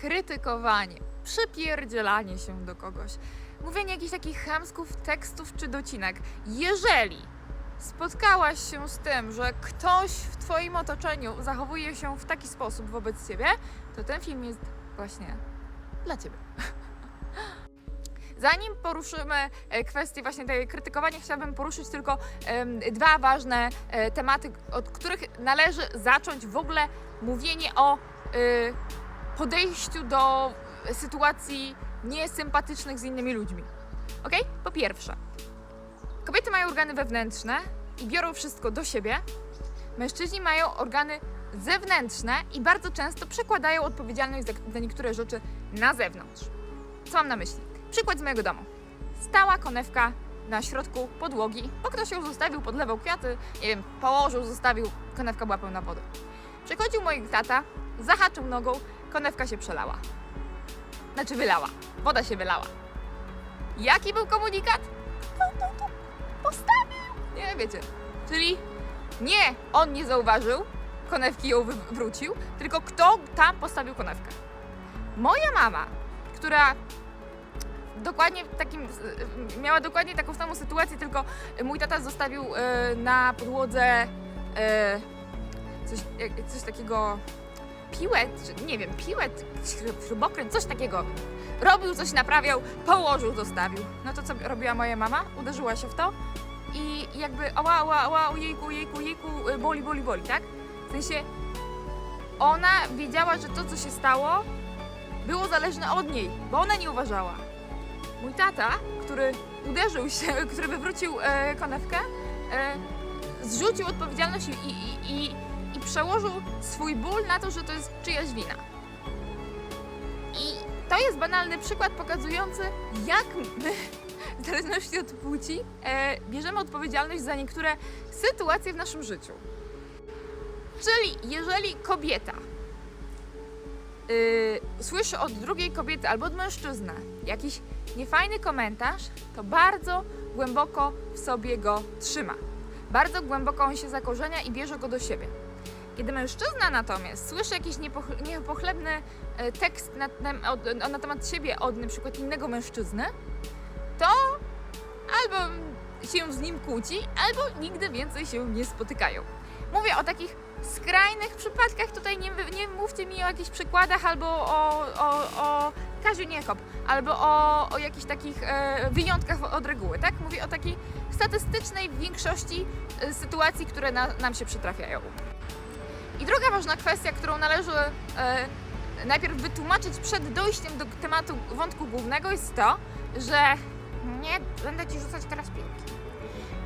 krytykowanie, przypierdzielanie się do kogoś, mówienie jakichś takich chamsków tekstów czy docinek. Jeżeli spotkałaś się z tym, że ktoś w Twoim otoczeniu zachowuje się w taki sposób wobec Ciebie, to ten film jest właśnie dla Ciebie. Zanim poruszymy e, kwestię właśnie tej krytykowania, chciałabym poruszyć tylko em, dwa ważne e, tematy, od których należy zacząć w ogóle mówienie o y, podejściu do sytuacji niesympatycznych z innymi ludźmi. Ok? Po pierwsze, kobiety mają organy wewnętrzne i biorą wszystko do siebie. Mężczyźni mają organy zewnętrzne i bardzo często przekładają odpowiedzialność za, niektóre rzeczy na zewnątrz. Co mam na myśli? Przykład z mojego domu. Stała konewka na środku podłogi, bo ktoś ją zostawił, podlewał kwiaty, nie wiem, położył, zostawił, konewka była pełna wody. Przechodził mój tata, zahaczył nogą, konewka się przelała. Znaczy wylała. Woda się wylała. Jaki był komunikat? To, postawił. Nie wiecie. Czyli nie on nie zauważył, konewki ją wywrócił, tylko kto tam postawił konewkę. Moja mama, która dokładnie takim, miała dokładnie taką samą sytuację, tylko mój tata zostawił e, na podłodze e, coś, coś takiego piłet, czy nie wiem, piłet, śrub- śrubokręt, coś takiego. Robił coś, naprawiał, położył, zostawił. No to co robiła moja mama? Uderzyła się w to i jakby ała, ała, ała, ojejku, jejku, jejku, y, boli, boli, boli, tak? W sensie ona wiedziała, że to, co się stało, było zależne od niej, bo ona nie uważała. Mój tata, który uderzył się, który wywrócił e, konewkę, e, zrzucił odpowiedzialność i, i, i, przełożył swój ból na to, że to jest czyjaś wina. I to jest banalny przykład pokazujący, jak my, w zależności od płci, e, bierzemy odpowiedzialność za niektóre sytuacje w naszym życiu. Czyli jeżeli kobieta y, słyszy od drugiej kobiety albo od mężczyzny jakiś niefajny komentarz, to bardzo głęboko w sobie go trzyma. Bardzo głęboko on się zakorzenia i bierze go do siebie. Kiedy mężczyzna natomiast słyszy jakiś niepoch- niepochlebny e, tekst na, tem- od, na temat siebie od na przykład innego mężczyzny, to albo się z nim kłóci, albo nigdy więcej się nie spotykają. Mówię o takich skrajnych przypadkach, tutaj nie, nie mówcie mi o jakichś przykładach albo o, o, o Kaziu Niekop, albo o, o jakichś takich e, wyjątkach od reguły, tak? Mówię o takiej statystycznej większości e, sytuacji, które na, nam się przytrafiają. I druga ważna kwestia, którą należy e, najpierw wytłumaczyć przed dojściem do tematu wątku głównego jest to, że nie będę ci rzucać teraz piłki.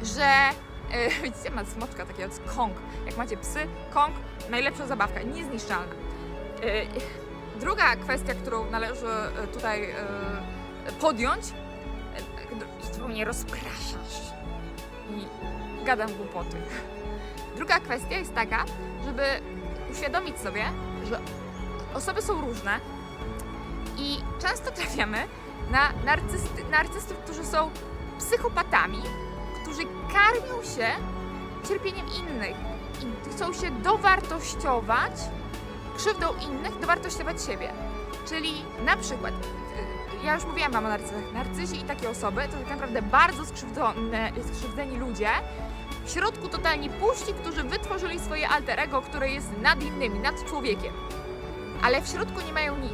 Że e, widzicie, ma smoczka takie od Kong. Jak macie psy, Kong, najlepsza zabawka, niezniszczalna. E, druga kwestia, którą należy tutaj e, podjąć, mnie rozpraszasz i gadam głupoty. Druga kwestia jest taka, żeby uświadomić sobie, że osoby są różne i często trafiamy na narcysty, narcystów, którzy są psychopatami, którzy karmią się cierpieniem innych i chcą się dowartościować krzywdą innych, dowartościować siebie. Czyli na przykład, y, ja już mówiłam wam o narcyzach, narcyzi i takie osoby to tak naprawdę bardzo skrzywdzone, skrzywdzeni ludzie, w środku totalni puści, którzy wytworzyli swoje alter ego, które jest nad innymi, nad człowiekiem. Ale w środku nie mają nic.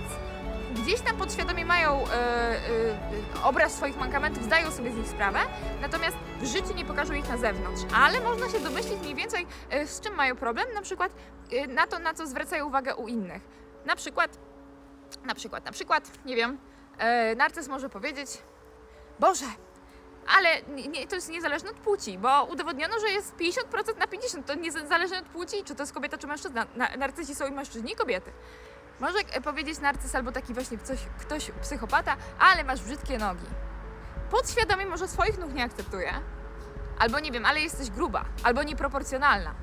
Gdzieś tam podświadomie mają e, e, obraz swoich mankamentów, zdają sobie z nich sprawę, natomiast w życiu nie pokażą ich na zewnątrz. Ale można się domyślić mniej więcej, e, z czym mają problem, na przykład na to, na co zwracają uwagę u innych. Na przykład, na przykład, na przykład, nie wiem, e, narcyz może powiedzieć, Boże, ale nie, to jest niezależne od płci, bo udowodniono, że jest 50% na 50%. To niezależnie od płci, czy to jest kobieta, czy mężczyzna. Na, narcyzi są i mężczyźni, i kobiety. Może e, powiedzieć narcyz albo taki właśnie coś, ktoś psychopata, ale masz brzydkie nogi. Podświadomie może swoich nóg nie akceptuje. Albo nie wiem, ale jesteś gruba, albo nieproporcjonalna.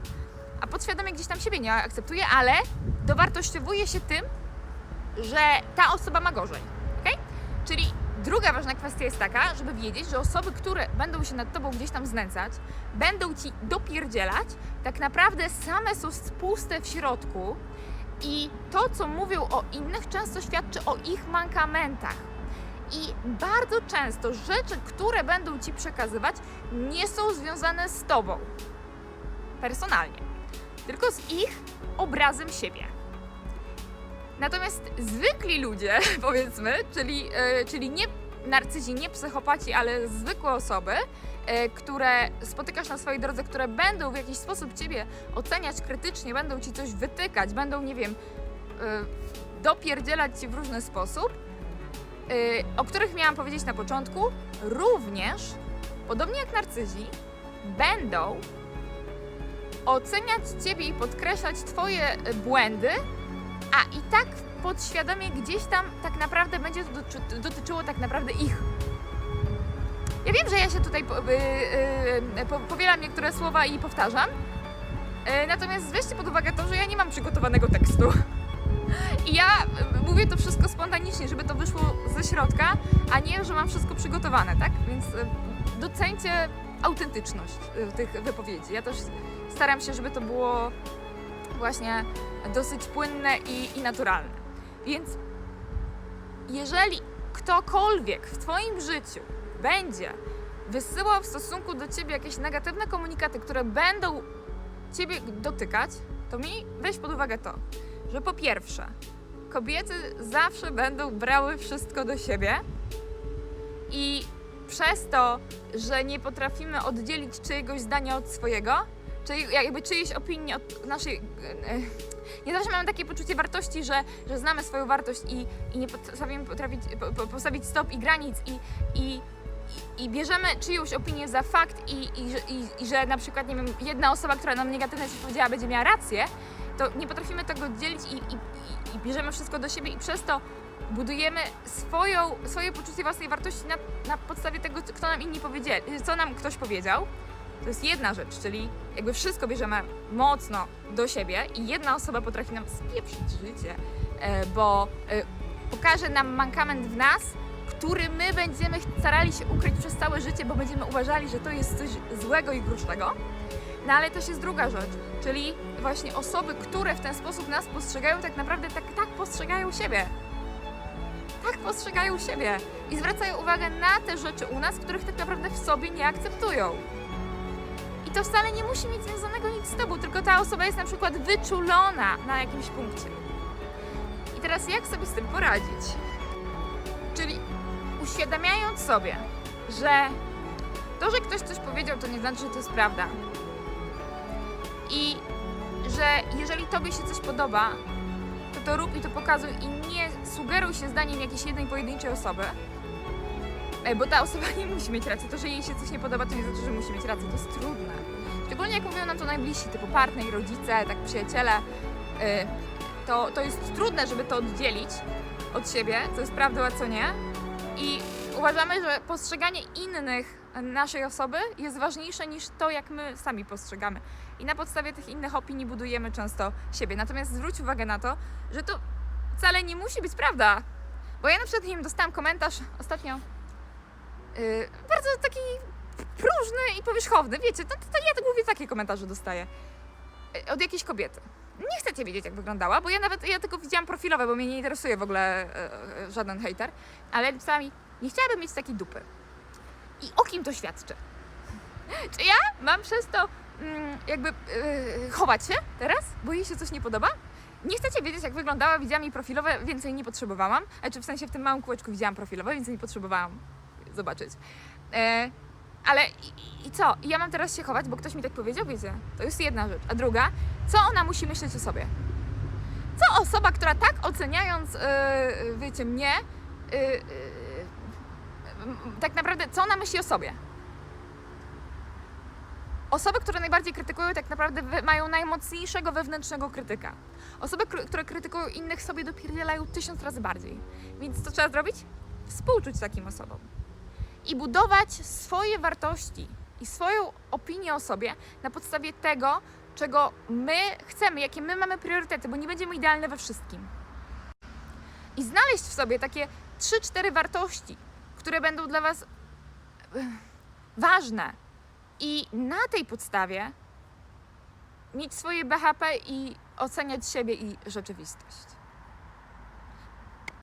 A podświadomie gdzieś tam siebie nie akceptuje, ale dowartościowuje się tym, że ta osoba ma gorzej. ok? Czyli druga ważna kwestia jest taka, żeby wiedzieć, że osoby, które będą się nad tobą gdzieś tam znęcać, będą ci dopierdzielać, tak naprawdę same są puste w środku I to, co mówią o innych, często świadczy o ich mankamentach. I bardzo często rzeczy, które będą ci przekazywać, nie są związane z tobą personalnie, tylko z ich obrazem siebie. Natomiast zwykli ludzie, powiedzmy, czyli, e, czyli nie narcyzi, nie psychopaci, ale zwykłe osoby, e, które spotykasz na swojej drodze, które będą w jakiś sposób ciebie oceniać krytycznie, będą ci coś wytykać, będą, nie wiem, e, dopierdzielać ci w różny sposób, e, o których miałam powiedzieć na początku, również, podobnie jak narcyzi, będą oceniać ciebie i podkreślać twoje błędy, a i tak podświadomie gdzieś tam tak naprawdę będzie to doty- dotyczyło tak naprawdę ich. Ja wiem, że ja się tutaj y, y, po, powielam niektóre słowa i powtarzam, y, natomiast weźcie pod uwagę to, że ja nie mam przygotowanego tekstu. I ja mówię to wszystko spontanicznie, żeby to wyszło ze środka, a nie, że mam wszystko przygotowane, tak? Więc docencie autentyczność tych wypowiedzi. Ja też staram się, żeby to było właśnie dosyć płynne i, i naturalne. Więc jeżeli ktokolwiek w Twoim życiu będzie wysyłał w stosunku do Ciebie jakieś negatywne komunikaty, które będą Ciebie dotykać, to mi weź pod uwagę to, że po pierwsze, kobiety zawsze będą brały wszystko do siebie i przez to, że nie potrafimy oddzielić czyjegoś zdania od swojego, czy jakby czyjejś opinii od naszej. e, Nie zawsze mamy takie poczucie wartości, że, że znamy swoją wartość i, i nie potrafimy potrafić, po, po, postawić stop i granic i, i, i, i bierzemy czyjąś opinię za fakt i, i, i, i że na przykład, nie wiem, jedna osoba, która nam negatywnie coś powiedziała, będzie miała rację, to nie potrafimy tego oddzielić i, i, i, bierzemy wszystko do siebie i przez to budujemy swoją, swoje poczucie własnej wartości na, na podstawie tego, kto nam inni powiedzieli, co nam ktoś powiedział. To jest jedna rzecz, czyli jakby wszystko bierzemy mocno do siebie i jedna osoba potrafi nam spieprzyć życie, e, bo e, pokaże nam mankament w nas, który my będziemy starali się ukryć przez całe życie, bo będziemy uważali, że to jest coś złego i grusznego. No ale też jest druga rzecz, czyli właśnie osoby, które w ten sposób nas postrzegają, tak naprawdę tak, tak postrzegają siebie. Tak postrzegają siebie i zwracają uwagę na te rzeczy u nas, których tak naprawdę w sobie nie akceptują. To wcale nie musi mieć związanego nic z tobą, tylko ta osoba jest na przykład wyczulona na jakimś punkcie. I teraz jak sobie z tym poradzić? Czyli uświadamiając sobie, że to, że ktoś coś powiedział, to nie znaczy, że to jest prawda. I że jeżeli tobie się coś podoba, to to rób i to pokazuj i nie sugeruj się zdaniem jakiejś jednej pojedynczej osoby, bo ta osoba nie musi mieć racji. To, że jej się coś nie podoba, to nie znaczy, że musi mieć rację. To jest trudne. Szczególnie jak mówią nam to najbliżsi, typu partner, rodzice, tak przyjaciele. e, To, to jest trudne, żeby to oddzielić od siebie, co jest prawdą, a co nie. I uważamy, że postrzeganie innych naszej osoby jest ważniejsze niż to, jak my sami postrzegamy. I na podstawie tych innych opinii budujemy często siebie. Natomiast zwróć uwagę na to, że to wcale nie musi być prawda. Bo ja na przykład, nie wiem, dostałam komentarz ostatnio yy, bardzo taki próżny i powierzchowny, wiecie, to, to ja tak mówię, takie komentarze dostaję. Yy, Od jakiejś kobiety. Nie chcecie wiedzieć, jak wyglądała, bo ja nawet, ja tylko widziałam profilowe, bo mnie nie interesuje w ogóle yy, żaden hater, ale napisała mi, nie chciałabym mieć takiej dupy. I o kim to świadczy? Czy ja mam przez to mm, jakby yy, chować się teraz, bo jej się coś nie podoba? Nie chcecie wiedzieć, jak wyglądała, widziałam jej profilowe, więcej nie potrzebowałam. Znaczy w sensie w tym małym kółeczku widziałam profilowe, więcej nie potrzebowałam zobaczyć. E, ale i, i co? I ja mam teraz się chować, bo ktoś mi tak powiedział, wiecie? To jest jedna rzecz. A druga, co ona musi myśleć o sobie? Co osoba, która tak oceniając, yy, wiecie, mnie, yy, yy, tak naprawdę, co ona myśli o sobie? Osoby, które najbardziej krytykują, tak naprawdę mają najmocniejszego wewnętrznego krytyka. Osoby, które krytykują innych, sobie dopierdzielają tysiąc razy bardziej. Więc co trzeba zrobić? Współczuć takim osobom. I budować swoje wartości i swoją opinię o sobie na podstawie tego, czego my chcemy, jakie my mamy priorytety, bo nie będziemy idealne we wszystkim. I znaleźć w sobie takie 3-4 wartości, które będą dla Was eh, ważne. I na tej podstawie mieć swoje BHP i oceniać siebie i rzeczywistość.